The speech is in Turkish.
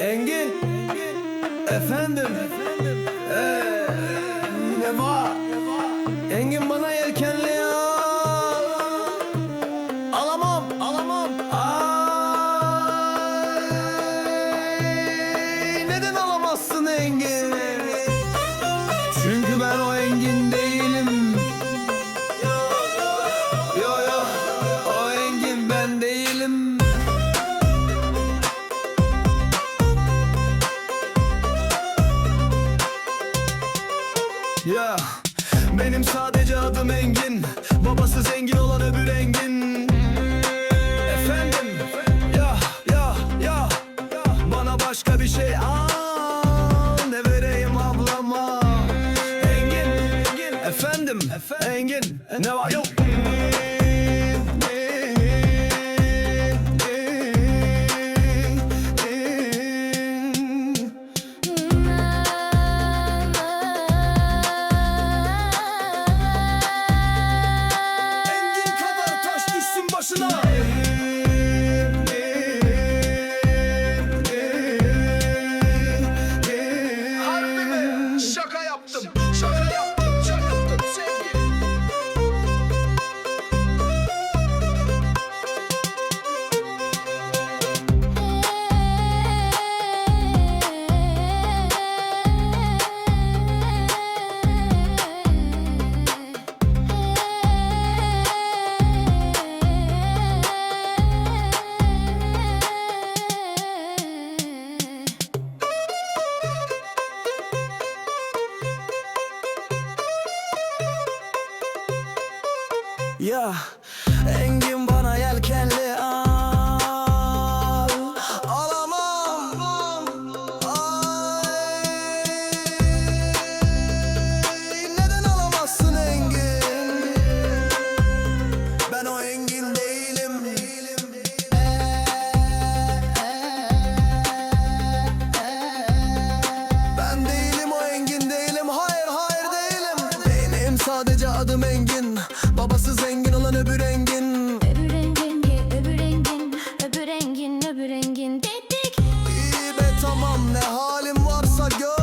Engin. Efendim. Ee, Ne var. Engin bana yelkenli al Alamam. Alamam. Ay, Neden alamazsın Engin? Çünkü ben o Engin değilim Ya benim sadece adım Engin. Babası zengin olan öbür Engin. Efendim ya ya ya. Bana başka bir şey al Ne vereyim ablama? Engin. Efendim Engin. Ne var? Yok International! Yeah. And dedik. İyi be tamam ne halim varsa gör.